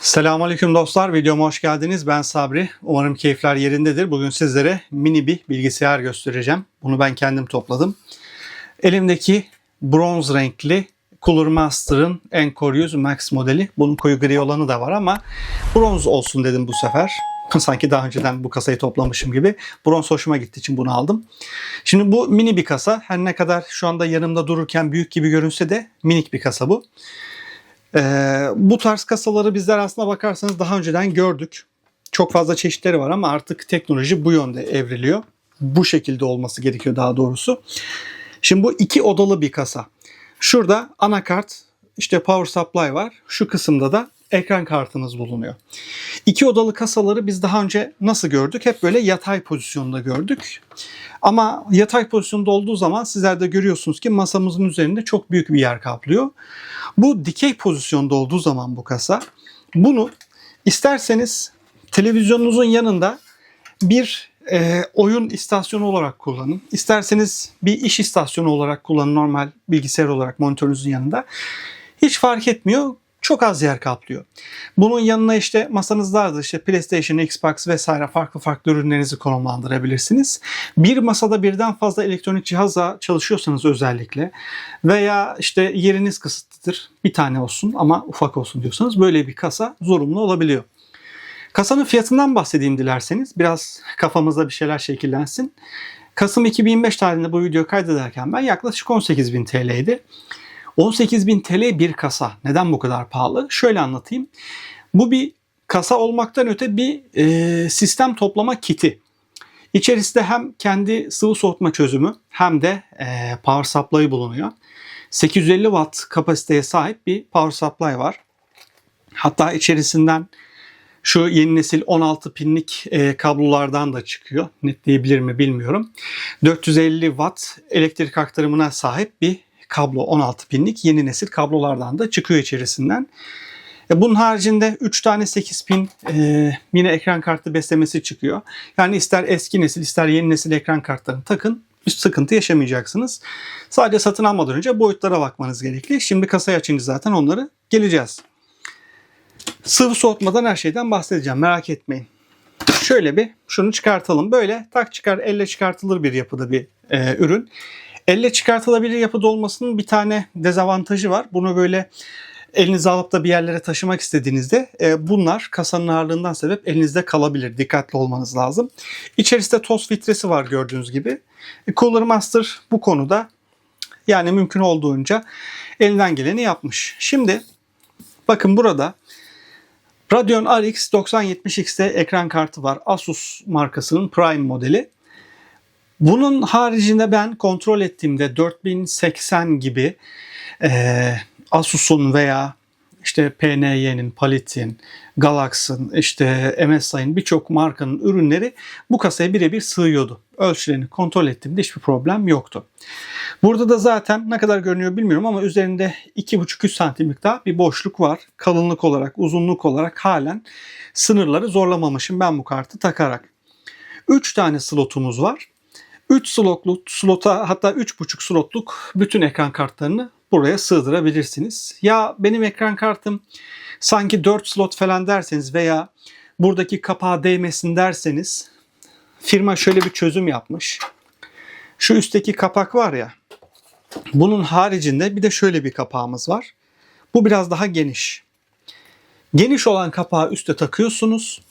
Selamünaleyküm dostlar. Videoma hoş geldiniz. Ben Sabri. Umarım keyifler yerindedir. Bugün sizlere mini bir bilgisayar göstereceğim. Bunu ben kendim topladım. Elimdeki bronz renkli Cooler Master'ın Encore 100 Max modeli. Bunun koyu gri olanı da var ama bronz olsun dedim bu sefer. Sanki daha önceden bu kasayı toplamışım gibi. Bronz hoşuma gittiği için bunu aldım. Şimdi bu mini bir kasa. Her ne kadar şu anda yanımda dururken büyük gibi görünse de minik bir kasa bu. Ee, bu tarz kasaları bizler aslına bakarsanız daha önceden gördük. Çok fazla çeşitleri var ama artık teknoloji bu yönde evriliyor. Bu şekilde olması gerekiyor daha doğrusu. Şimdi bu iki odalı bir kasa. Şurada anakart, işte power supply var. Şu kısımda da ekran kartımız bulunuyor. İki odalı kasaları biz daha önce nasıl gördük? Hep böyle yatay pozisyonda gördük. Ama yatay pozisyonda olduğu zaman sizler de görüyorsunuz ki masamızın üzerinde çok büyük bir yer kaplıyor. Bu dikey pozisyonda olduğu zaman bu kasa bunu isterseniz televizyonunuzun yanında bir e, oyun istasyonu olarak kullanın. İsterseniz bir iş istasyonu olarak kullanın normal bilgisayar olarak monitörünüzün yanında. Hiç fark etmiyor. Çok az yer kaplıyor. Bunun yanına işte masanızda da işte PlayStation, Xbox vesaire farklı farklı ürünlerinizi konumlandırabilirsiniz. Bir masada birden fazla elektronik cihazla çalışıyorsanız özellikle veya işte yeriniz kısıtlıdır bir tane olsun ama ufak olsun diyorsanız böyle bir kasa zorunlu olabiliyor. Kasanın fiyatından bahsedeyim dilerseniz. Biraz kafamızda bir şeyler şekillensin. Kasım 2025 tarihinde bu videoyu kaydederken ben yaklaşık 18.000 TL'ydi. 18.000 TL bir kasa. Neden bu kadar pahalı? Şöyle anlatayım. Bu bir kasa olmaktan öte bir e, sistem toplama kiti. İçerisinde hem kendi sıvı soğutma çözümü hem de e, power supply bulunuyor. 850 watt kapasiteye sahip bir power supply var. Hatta içerisinden şu yeni nesil 16 pinlik e, kablolardan da çıkıyor. Netleyebilir mi bilmiyorum. 450 watt elektrik aktarımına sahip bir kablo 16 pinlik yeni nesil kablolardan da çıkıyor içerisinden. E, bunun haricinde 3 tane 8 pin e, yine ekran kartı beslemesi çıkıyor. Yani ister eski nesil ister yeni nesil ekran kartlarını takın bir sıkıntı yaşamayacaksınız. Sadece satın almadan önce boyutlara bakmanız gerekli. Şimdi kasayı açınca zaten onları geleceğiz. Sıvı soğutmadan her şeyden bahsedeceğim merak etmeyin. Şöyle bir şunu çıkartalım. Böyle tak çıkar elle çıkartılır bir yapıda bir e, ürün. Elle çıkartılabilir yapıda olmasının bir tane dezavantajı var. Bunu böyle elinize alıp da bir yerlere taşımak istediğinizde e, bunlar kasanın ağırlığından sebep elinizde kalabilir. Dikkatli olmanız lazım. İçerisinde toz filtresi var gördüğünüz gibi. E, Cooler Master bu konuda yani mümkün olduğunca elinden geleni yapmış. Şimdi bakın burada Radeon RX 9070X'te ekran kartı var. Asus markasının Prime modeli. Bunun haricinde ben kontrol ettiğimde 4080 gibi e, Asus'un veya işte PNY'nin, Palit'in, Galax'ın, işte MSI'nin birçok markanın ürünleri bu kasaya birebir sığıyordu. Ölçülerini kontrol ettiğimde hiçbir problem yoktu. Burada da zaten ne kadar görünüyor bilmiyorum ama üzerinde 2,5-3 santimlik daha bir boşluk var. Kalınlık olarak, uzunluk olarak halen sınırları zorlamamışım ben bu kartı takarak. 3 tane slotumuz var. 3 slotlu slota hatta 3.5 slotluk bütün ekran kartlarını buraya sığdırabilirsiniz. Ya benim ekran kartım sanki 4 slot falan derseniz veya buradaki kapağa değmesin derseniz firma şöyle bir çözüm yapmış. Şu üstteki kapak var ya bunun haricinde bir de şöyle bir kapağımız var. Bu biraz daha geniş. Geniş olan kapağı üste takıyorsunuz.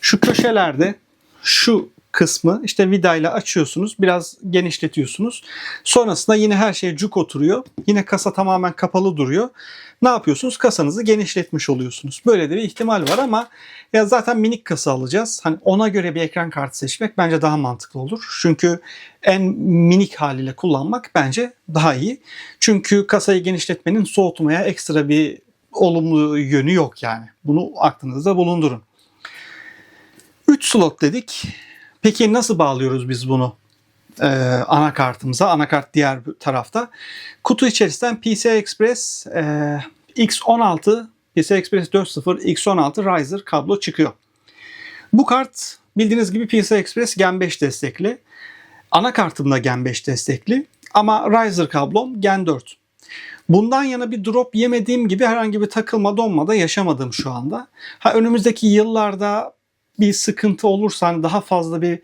Şu köşelerde şu kısmı işte vidayla açıyorsunuz. Biraz genişletiyorsunuz. Sonrasında yine her şey cuk oturuyor. Yine kasa tamamen kapalı duruyor. Ne yapıyorsunuz? Kasanızı genişletmiş oluyorsunuz. Böyle de bir ihtimal var ama ya zaten minik kasa alacağız. Hani ona göre bir ekran kartı seçmek bence daha mantıklı olur. Çünkü en minik haliyle kullanmak bence daha iyi. Çünkü kasayı genişletmenin soğutmaya ekstra bir olumlu yönü yok yani. Bunu aklınızda bulundurun. 3 slot dedik. Peki nasıl bağlıyoruz biz bunu ee, anakartımıza? Anakart diğer tarafta. Kutu içerisinden PCI Express e, X16 PCI Express 4.0 X16 Riser kablo çıkıyor. Bu kart bildiğiniz gibi PCI Express Gen 5 destekli. Anakartım da Gen 5 destekli ama Riser kablom Gen 4. Bundan yana bir drop yemediğim gibi herhangi bir takılma donma da yaşamadım şu anda. Ha önümüzdeki yıllarda bir sıkıntı olursa daha fazla bir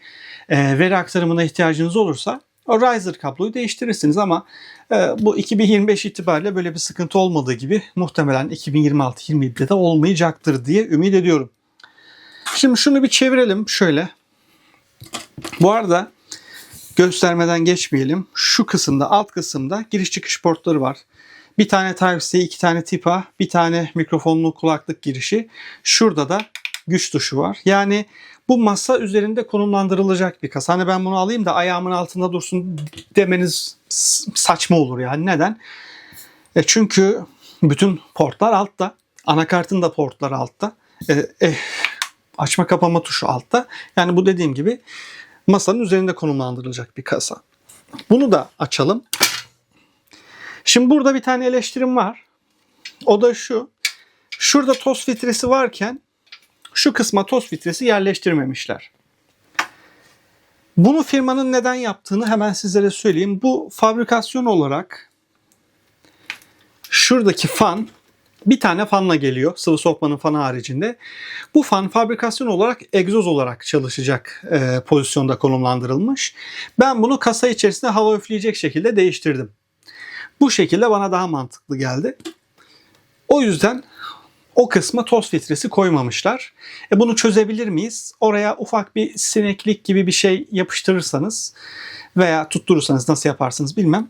e, veri aktarımına ihtiyacınız olursa o riser kabloyu değiştirirsiniz ama e, bu 2025 itibariyle böyle bir sıkıntı olmadığı gibi muhtemelen 2026-27'de de olmayacaktır diye ümit ediyorum. Şimdi şunu bir çevirelim şöyle. Bu arada göstermeden geçmeyelim. Şu kısımda alt kısımda giriş çıkış portları var. Bir tane Type-C, iki tane Tip A, bir tane mikrofonlu kulaklık girişi. Şurada da güç tuşu var. Yani bu masa üzerinde konumlandırılacak bir kasa. Hani ben bunu alayım da ayağımın altında dursun demeniz saçma olur yani. Neden? E çünkü bütün portlar altta. Anakartın da portları altta. E, e, açma kapama tuşu altta. Yani bu dediğim gibi masanın üzerinde konumlandırılacak bir kasa. Bunu da açalım. Şimdi burada bir tane eleştirim var. O da şu. Şurada toz filtresi varken şu kısma toz filtresi yerleştirmemişler. Bunu firmanın neden yaptığını hemen sizlere söyleyeyim. Bu fabrikasyon olarak şuradaki fan bir tane fanla geliyor. Sıvı soğutmanın fanı haricinde. Bu fan fabrikasyon olarak egzoz olarak çalışacak e, pozisyonda konumlandırılmış. Ben bunu kasa içerisinde hava üfleyecek şekilde değiştirdim. Bu şekilde bana daha mantıklı geldi. O yüzden o kısma toz filtresi koymamışlar. E bunu çözebilir miyiz? Oraya ufak bir sineklik gibi bir şey yapıştırırsanız veya tutturursanız nasıl yaparsınız bilmem.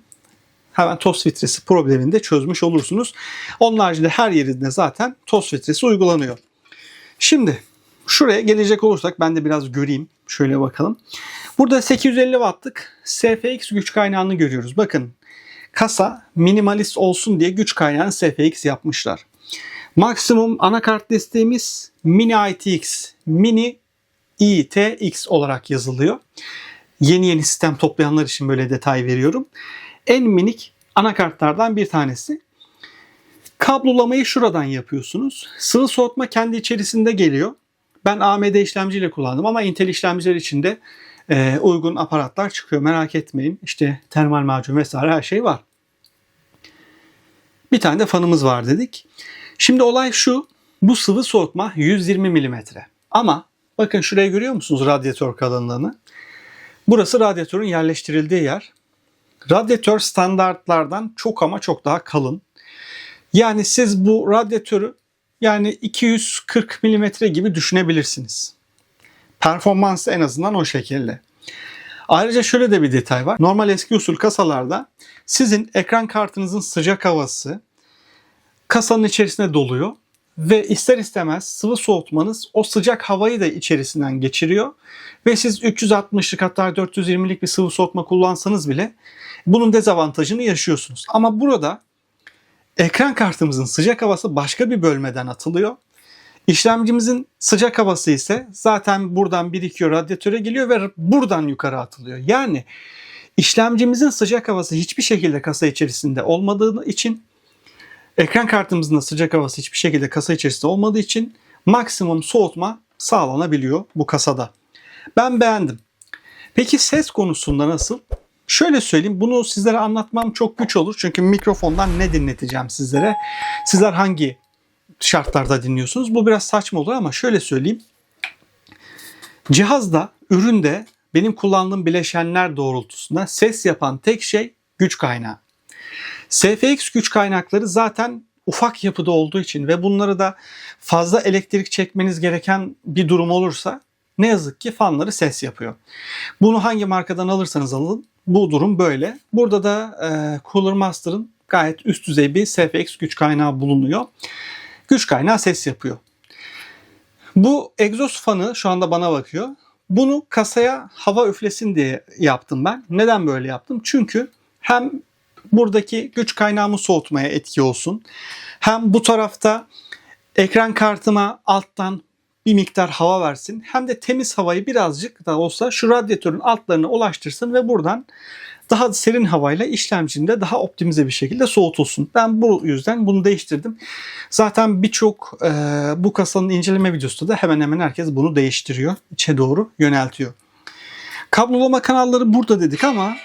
Hemen toz filtresi problemini de çözmüş olursunuz. Onun haricinde her yerinde zaten toz filtresi uygulanıyor. Şimdi şuraya gelecek olursak ben de biraz göreyim. Şöyle bakalım. Burada 850 wattlık SFX güç kaynağını görüyoruz. Bakın kasa minimalist olsun diye güç kaynağını SFX yapmışlar. Maksimum anakart desteğimiz Mini ITX, Mini ITX olarak yazılıyor. Yeni yeni sistem toplayanlar için böyle detay veriyorum. En minik anakartlardan bir tanesi. Kablolamayı şuradan yapıyorsunuz. Sıvı soğutma kendi içerisinde geliyor. Ben AMD işlemciyle kullandım ama Intel işlemciler için de e, uygun aparatlar çıkıyor. Merak etmeyin. İşte termal macun vesaire her şey var. Bir tane de fanımız var dedik. Şimdi olay şu. Bu sıvı soğutma 120 mm. Ama bakın şurayı görüyor musunuz radyatör kalınlığını? Burası radyatörün yerleştirildiği yer. Radyatör standartlardan çok ama çok daha kalın. Yani siz bu radyatörü yani 240 mm gibi düşünebilirsiniz. Performans en azından o şekilde. Ayrıca şöyle de bir detay var. Normal eski usul kasalarda sizin ekran kartınızın sıcak havası kasanın içerisine doluyor ve ister istemez sıvı soğutmanız o sıcak havayı da içerisinden geçiriyor ve siz 360'lık hatta 420'lik bir sıvı soğutma kullansanız bile bunun dezavantajını yaşıyorsunuz. Ama burada ekran kartımızın sıcak havası başka bir bölmeden atılıyor. İşlemcimizin sıcak havası ise zaten buradan birikiyor radyatöre geliyor ve buradan yukarı atılıyor. Yani işlemcimizin sıcak havası hiçbir şekilde kasa içerisinde olmadığı için ekran kartımızın da sıcak havası hiçbir şekilde kasa içerisinde olmadığı için maksimum soğutma sağlanabiliyor bu kasada. Ben beğendim. Peki ses konusunda nasıl? Şöyle söyleyeyim bunu sizlere anlatmam çok güç olur. Çünkü mikrofondan ne dinleteceğim sizlere? Sizler hangi şartlarda dinliyorsunuz? Bu biraz saçma olur ama şöyle söyleyeyim. Cihazda, üründe benim kullandığım bileşenler doğrultusunda ses yapan tek şey güç kaynağı. SFX güç kaynakları zaten ufak yapıda olduğu için ve bunları da fazla elektrik çekmeniz gereken bir durum olursa ne yazık ki fanları ses yapıyor. Bunu hangi markadan alırsanız alın bu durum böyle. Burada da e, Cooler Master'ın gayet üst düzey bir SFX güç kaynağı bulunuyor. Güç kaynağı ses yapıyor. Bu egzoz fanı şu anda bana bakıyor. Bunu kasaya hava üflesin diye yaptım ben. Neden böyle yaptım? Çünkü hem buradaki güç kaynağımı soğutmaya etki olsun. Hem bu tarafta ekran kartıma alttan bir miktar hava versin. Hem de temiz havayı birazcık da olsa şu radyatörün altlarına ulaştırsın ve buradan daha serin havayla işlemcinde daha optimize bir şekilde soğutulsun. Ben bu yüzden bunu değiştirdim. Zaten birçok e, bu kasanın inceleme videosunda da hemen hemen herkes bunu değiştiriyor. içe doğru yöneltiyor. Kablolama kanalları burada dedik ama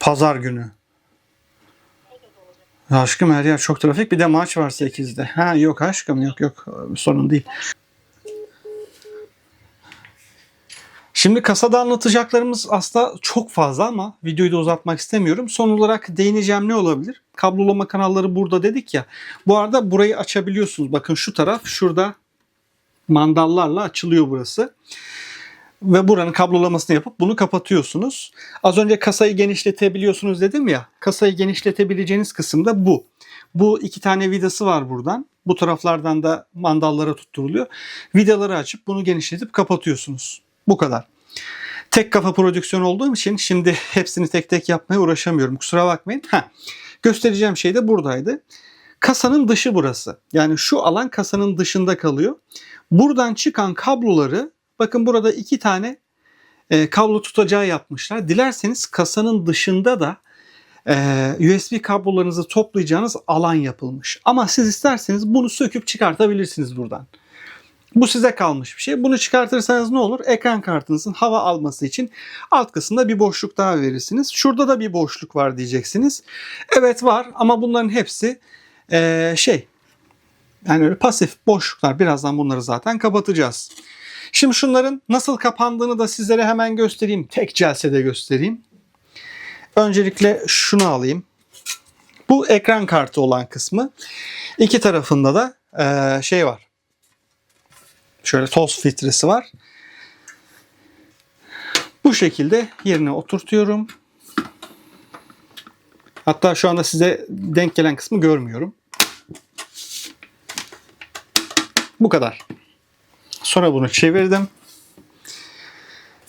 pazar günü Aşkım her yer çok trafik. Bir de maç var 8'de. Ha yok aşkım yok yok sorun değil. Şimdi kasada anlatacaklarımız aslında çok fazla ama videoyu da uzatmak istemiyorum. Son olarak değineceğim ne olabilir? Kablolama kanalları burada dedik ya. Bu arada burayı açabiliyorsunuz. Bakın şu taraf şurada mandallarla açılıyor burası. Ve buranın kablolamasını yapıp bunu kapatıyorsunuz. Az önce kasayı genişletebiliyorsunuz dedim ya. Kasayı genişletebileceğiniz kısım da bu. Bu iki tane vidası var buradan. Bu taraflardan da mandallara tutturuluyor. Vidaları açıp bunu genişletip kapatıyorsunuz. Bu kadar. Tek kafa prodüksiyon olduğum için şimdi hepsini tek tek yapmaya uğraşamıyorum. Kusura bakmayın. Heh. Göstereceğim şey de buradaydı. Kasanın dışı burası. Yani şu alan kasanın dışında kalıyor. Buradan çıkan kabloları bakın burada iki tane e, kablo tutacağı yapmışlar. Dilerseniz kasanın dışında da e, USB kablolarınızı toplayacağınız alan yapılmış. Ama siz isterseniz bunu söküp çıkartabilirsiniz buradan. Bu size kalmış bir şey. Bunu çıkartırsanız ne olur? Ekran kartınızın hava alması için alt kısımda bir boşluk daha verirsiniz. Şurada da bir boşluk var diyeceksiniz. Evet var ama bunların hepsi eee, şey yani öyle pasif boşluklar. Birazdan bunları zaten kapatacağız. Şimdi şunların nasıl kapandığını da sizlere hemen göstereyim. Tek celsede göstereyim. Öncelikle şunu alayım. Bu ekran kartı olan kısmı. İki tarafında da eee, şey var. Şöyle toz filtresi var. Bu şekilde yerine oturtuyorum. Hatta şu anda size denk gelen kısmı görmüyorum. Bu kadar. Sonra bunu çevirdim.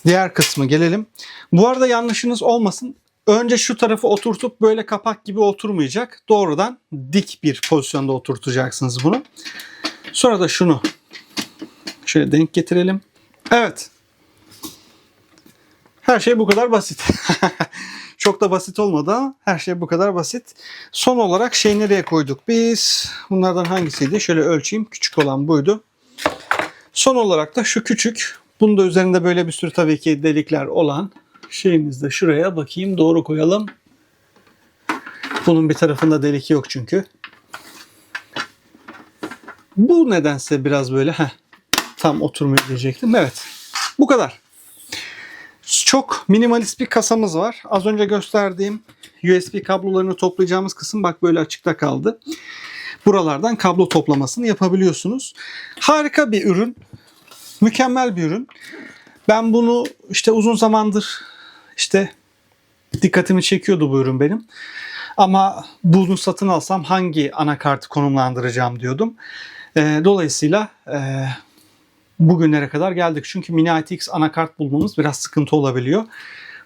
Diğer kısmı gelelim. Bu arada yanlışınız olmasın. Önce şu tarafı oturtup böyle kapak gibi oturmayacak. Doğrudan dik bir pozisyonda oturtacaksınız bunu. Sonra da şunu Şöyle denk getirelim. Evet. Her şey bu kadar basit. Çok da basit olmadı ama her şey bu kadar basit. Son olarak şey nereye koyduk biz? Bunlardan hangisiydi? Şöyle ölçeyim. Küçük olan buydu. Son olarak da şu küçük. Bunun da üzerinde böyle bir sürü tabii ki delikler olan şeyimiz de şuraya bakayım doğru koyalım. Bunun bir tarafında delik yok çünkü. Bu nedense biraz böyle heh, tam oturmuyor diyecektim. Evet. Bu kadar. Çok minimalist bir kasamız var. Az önce gösterdiğim USB kablolarını toplayacağımız kısım bak böyle açıkta kaldı. Buralardan kablo toplamasını yapabiliyorsunuz. Harika bir ürün. Mükemmel bir ürün. Ben bunu işte uzun zamandır işte dikkatimi çekiyordu bu ürün benim. Ama bunu satın alsam hangi anakartı konumlandıracağım diyordum. Ee, dolayısıyla e, bugünlere kadar geldik. Çünkü Mini ITX anakart bulmamız biraz sıkıntı olabiliyor.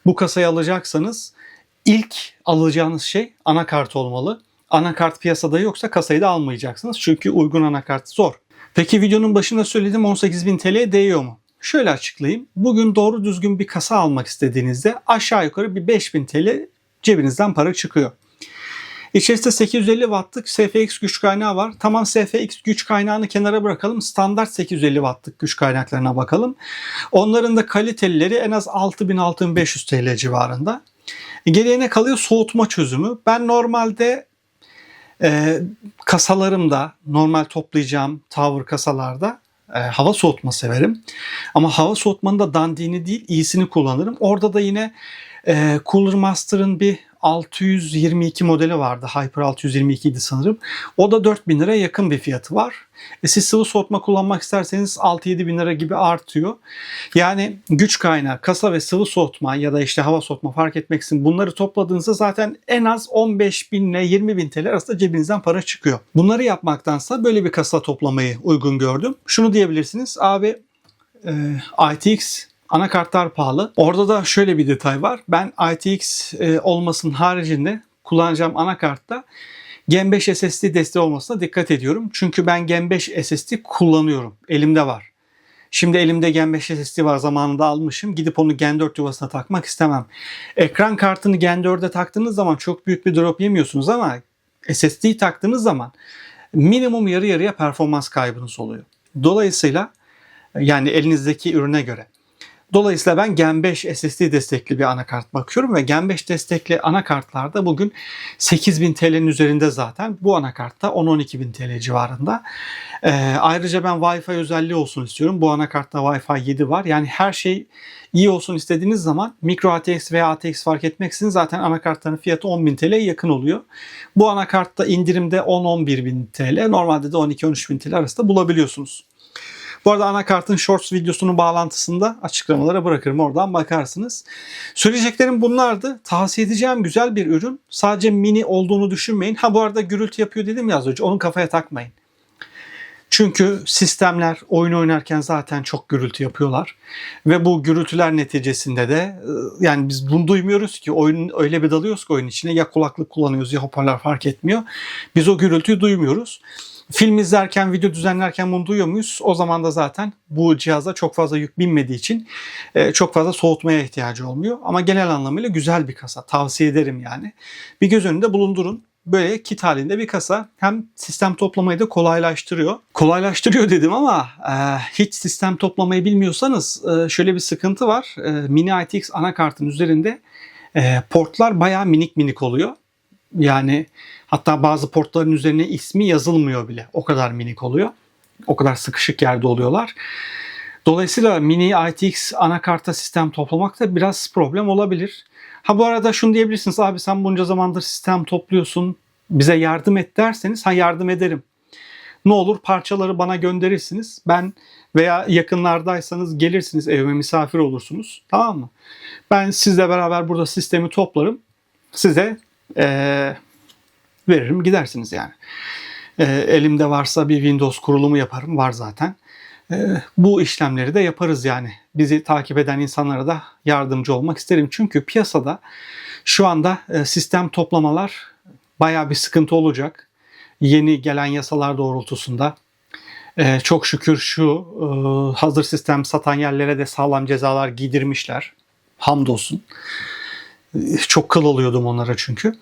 Bu kasayı alacaksanız ilk alacağınız şey anakart olmalı. Anakart piyasada yoksa kasayı da almayacaksınız. Çünkü uygun anakart zor. Peki videonun başında söyledim 18.000 TL değiyor mu? Şöyle açıklayayım. Bugün doğru düzgün bir kasa almak istediğinizde aşağı yukarı bir 5000 TL cebinizden para çıkıyor. İçerisinde 850 wattlık SFX güç kaynağı var. Tamam SFX güç kaynağını kenara bırakalım. Standart 850 wattlık güç kaynaklarına bakalım. Onların da kalitelileri en az 6000-6500 TL civarında. Geriye ne kalıyor? Soğutma çözümü. Ben normalde e, kasalarımda, normal toplayacağım tower kasalarda e, hava soğutma severim. Ama hava soğutmanın da dandini değil, iyisini kullanırım. Orada da yine e, Cooler Master'ın bir 622 modeli vardı. Hyper 622 idi sanırım. O da 4000 liraya yakın bir fiyatı var. E siz sıvı soğutma kullanmak isterseniz 6-7 bin lira gibi artıyor. Yani güç kaynağı, kasa ve sıvı soğutma ya da işte hava soğutma fark etmeksizin bunları topladığınızda zaten en az 15 bin ile 20 bin TL arasında cebinizden para çıkıyor. Bunları yapmaktansa böyle bir kasa toplamayı uygun gördüm. Şunu diyebilirsiniz. Abi e, ITX Anakartlar pahalı. Orada da şöyle bir detay var. Ben ITX e, olmasının haricinde kullanacağım anakartta Gen 5 SSD desteği olmasına dikkat ediyorum. Çünkü ben Gen 5 SSD kullanıyorum. Elimde var. Şimdi elimde Gen 5 SSD var zamanında almışım. Gidip onu Gen 4 yuvasına takmak istemem. Ekran kartını Gen 4'e taktığınız zaman çok büyük bir drop yemiyorsunuz ama SSD'yi taktığınız zaman minimum yarı yarıya performans kaybınız oluyor. Dolayısıyla yani elinizdeki ürüne göre. Dolayısıyla ben Gen 5 SSD destekli bir anakart bakıyorum ve Gen 5 destekli anakartlarda bugün 8000 TL'nin üzerinde zaten. Bu anakartta 10-12 TL civarında. Ee, ayrıca ben Wi-Fi özelliği olsun istiyorum. Bu anakartta Wi-Fi 7 var. Yani her şey iyi olsun istediğiniz zaman micro ATX veya ATX fark etmeksizin zaten anakartların fiyatı 10.000 TL'ye yakın oluyor. Bu anakartta indirimde 10-11.000 TL, normalde de 12-13.000 TL arasında bulabiliyorsunuz. Bu arada anakartın Shorts videosunun bağlantısında açıklamalara bırakırım. Oradan bakarsınız. Söyleyeceklerim bunlardı. Tavsiye edeceğim güzel bir ürün. Sadece mini olduğunu düşünmeyin. Ha bu arada gürültü yapıyor dedim ya az önce. Onun kafaya takmayın. Çünkü sistemler oyun oynarken zaten çok gürültü yapıyorlar. Ve bu gürültüler neticesinde de e, yani biz bunu duymuyoruz ki oyun öyle bir dalıyoruz ki oyun içine ya kulaklık kullanıyoruz ya hoparlör fark etmiyor. Biz o gürültüyü duymuyoruz. Film izlerken, video düzenlerken bunu duyuyor muyuz? O zaman da zaten bu cihaza çok fazla yük binmediği için e, çok fazla soğutmaya ihtiyacı olmuyor. Ama genel anlamıyla güzel bir kasa. Tavsiye ederim yani. Bir göz önünde bulundurun. Böyle kit halinde bir kasa hem sistem toplamayı da kolaylaştırıyor. Kolaylaştırıyor dedim ama e, hiç sistem toplamayı bilmiyorsanız e, şöyle bir sıkıntı var. E, Mini ITX anakartın üzerinde e, portlar bayağı minik minik oluyor. Yani hatta bazı portların üzerine ismi yazılmıyor bile. O kadar minik oluyor. O kadar sıkışık yerde oluyorlar. Dolayısıyla mini ITX anakarta sistem toplamak da biraz problem olabilir. Ha bu arada şunu diyebilirsiniz abi sen bunca zamandır sistem topluyorsun bize yardım et derseniz ha yardım ederim. Ne olur parçaları bana gönderirsiniz. Ben veya yakınlardaysanız gelirsiniz evime misafir olursunuz. Tamam mı? Ben sizle beraber burada sistemi toplarım. Size ee, veririm gidersiniz yani. Ee, elimde varsa bir Windows kurulumu yaparım. Var zaten. Ee, bu işlemleri de yaparız yani. Bizi takip eden insanlara da yardımcı olmak isterim. Çünkü piyasada şu anda e, sistem toplamalar baya bir sıkıntı olacak. Yeni gelen yasalar doğrultusunda. Ee, çok şükür şu e, hazır sistem satan yerlere de sağlam cezalar giydirmişler. Hamdolsun. Çok kıl oluyordum onlara çünkü.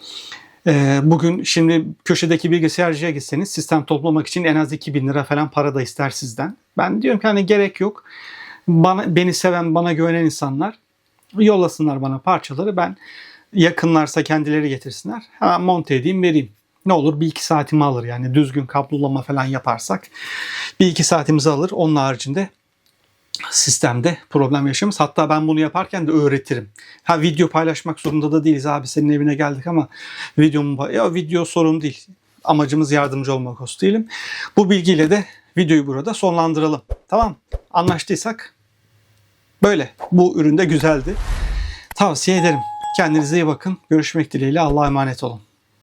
Ee, bugün şimdi köşedeki bilgisayarcıya gitseniz sistem toplamak için en az 2000 lira falan para da ister sizden. Ben diyorum ki hani gerek yok. Bana, beni seven, bana güvenen insanlar yollasınlar bana parçaları. Ben yakınlarsa kendileri getirsinler. Hemen monte edeyim vereyim. Ne olur bir iki saatimi alır yani düzgün kablolama falan yaparsak bir iki saatimizi alır. Onun haricinde sistemde problem yaşamış. Hatta ben bunu yaparken de öğretirim. Ha video paylaşmak zorunda da değiliz abi senin evine geldik ama videomu ya video sorun değil. Amacımız yardımcı olmak olsun diyelim. Bu bilgiyle de videoyu burada sonlandıralım. Tamam? Anlaştıysak böyle. Bu ürün de güzeldi. Tavsiye ederim. Kendinize iyi bakın. Görüşmek dileğiyle. Allah'a emanet olun.